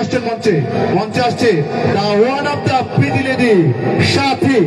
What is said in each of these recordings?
আসছেন মঞ্চে মঞ্চে আসছে the one of the pretty lady Sathi.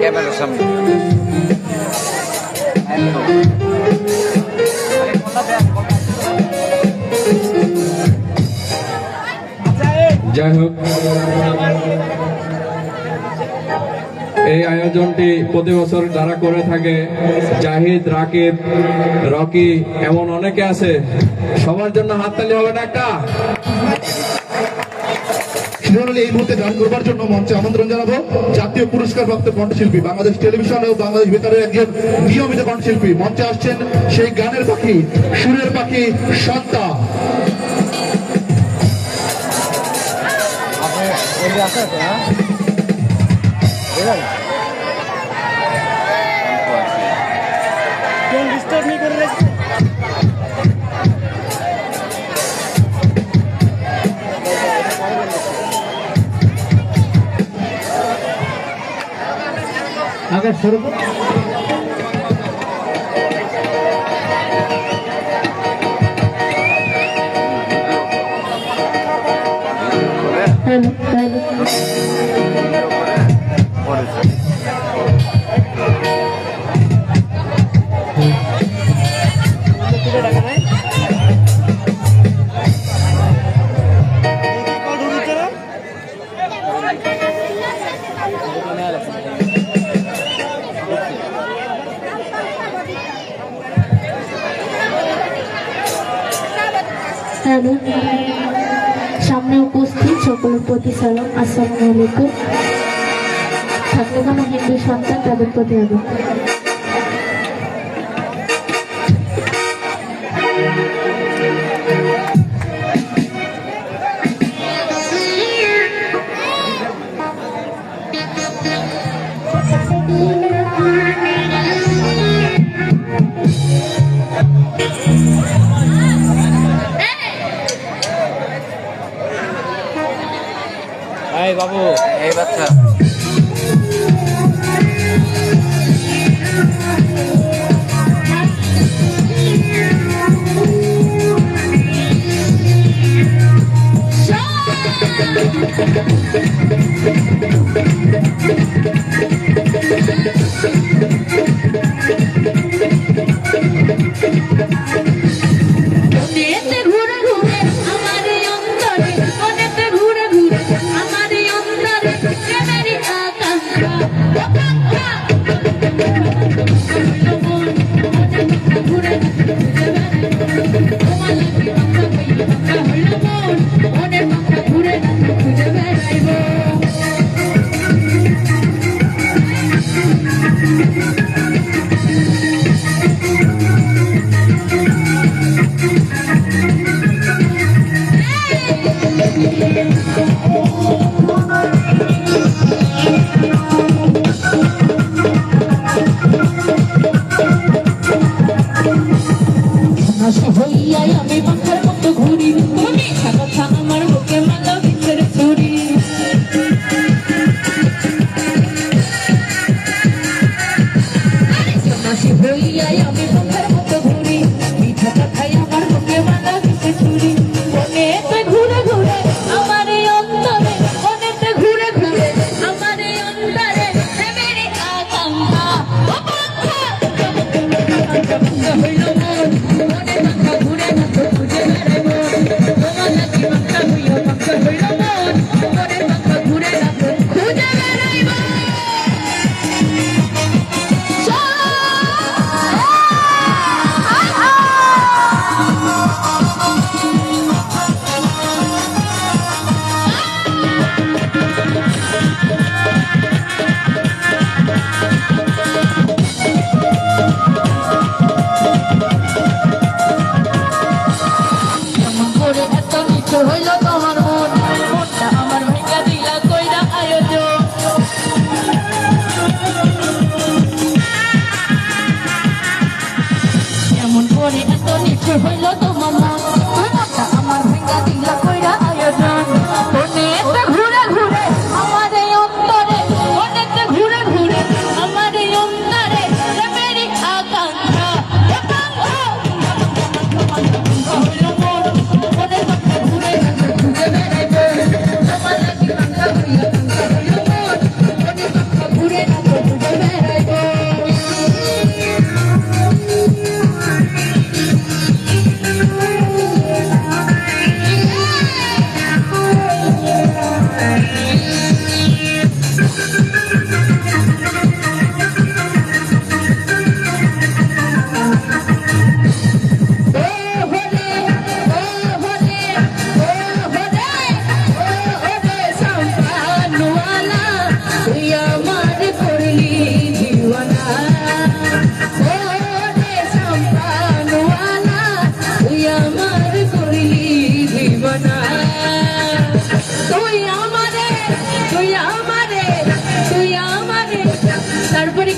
ক্যামেরার সামনে। যাই হোক এই আয়োজনটি প্রতি বছর যারা করে থাকে জাহিদ রাকিব রকি এমন অনেকে আছে সবার জন্য হাততালি হবে না একটা? শিরোনালী এই মুহূর্তে গান করবার জন্য মঞ্চে আমন্ত্রণ জানাব। জাতীয় পুরস্কার প্রাপ্ত কণ্ঠশিল্পী বাংলাদেশ টেলিভিশন ও বাংলাদেশ বেতারের একজন নিয়মিত কণ্ঠশিল্পী। মঞ্চে আসছেন সেই গানের পাখি সুরের পাখি সন্তা arkadaşlarım. সামনে উপস্থিত সকলের প্রতি সালাম আসসালামু আলাইকুম। থাকলে কোনো হিন্দু সন্তান তাদের প্রতি আগে বাবু এই বাচ্চা অনেতে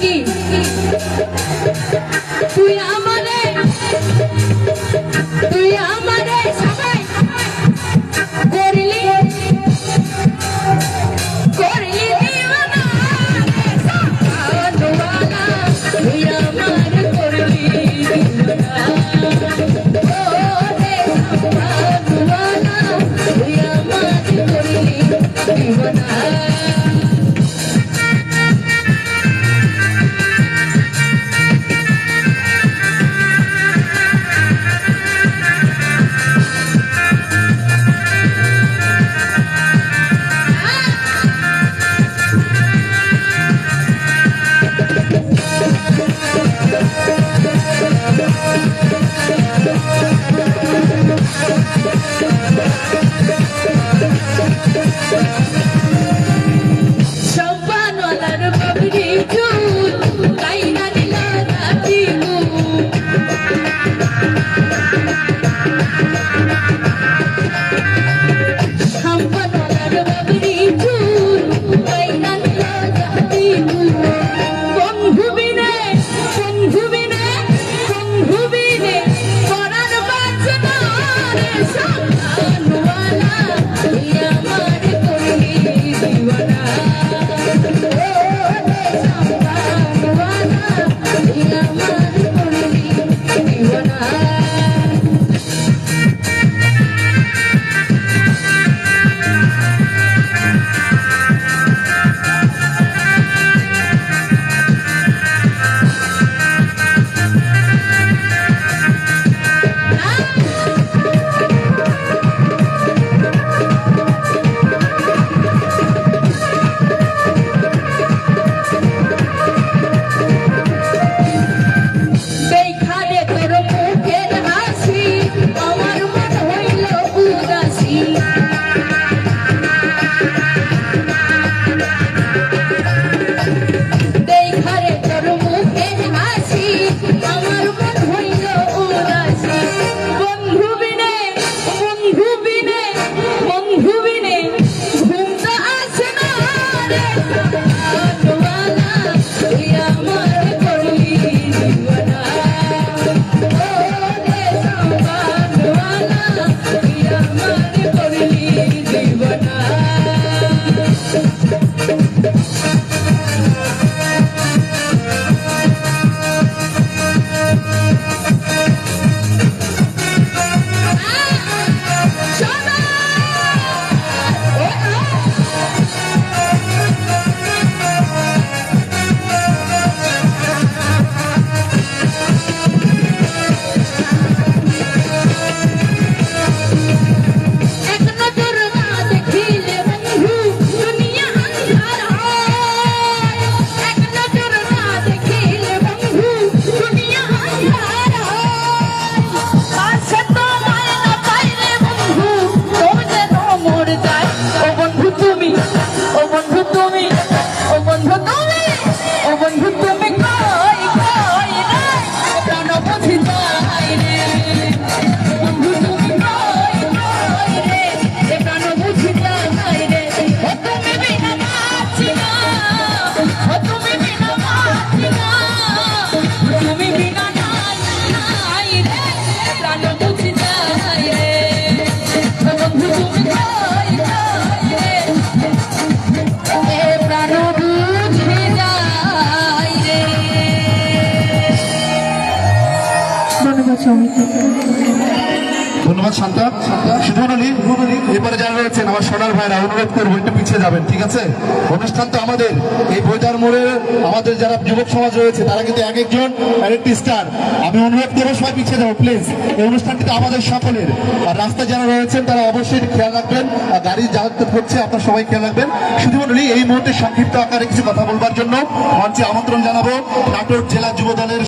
aqui. আমার শান্তা সুজন এবারে যারা রয়েছেন, আমার সোনার ভাইরা, অনুরোধ করব, একটু পিছিয়ে যাবেন, ঠিক আছে? অনুষ্ঠান তো আমাদের, এই বৈদার মোড়ের আমাদের যারা যুবক সমাজ রয়েছে, তারা কিন্তু এক একজন একটি স্টার আমি অনুরোধ করব, সবাই পিছিয়ে যাব প্লিজ এই অনুষ্ঠানটি তো আমাদের সকলের। আর রাস্তা যারা রয়েছেন, তারা অবশ্যই খেয়াল রাখবেন। আর গাড়ি যা হচ্ছে, আপনার সবাই খেয়াল রাখবেন। শুধুমাত্র এই মুহূর্তে সংক্ষিপ্ত আকারে কিছু কথা বলবার জন্য মঞ্চে আমন্ত্রণ জানাব। নাটোর জেলা যুব দলের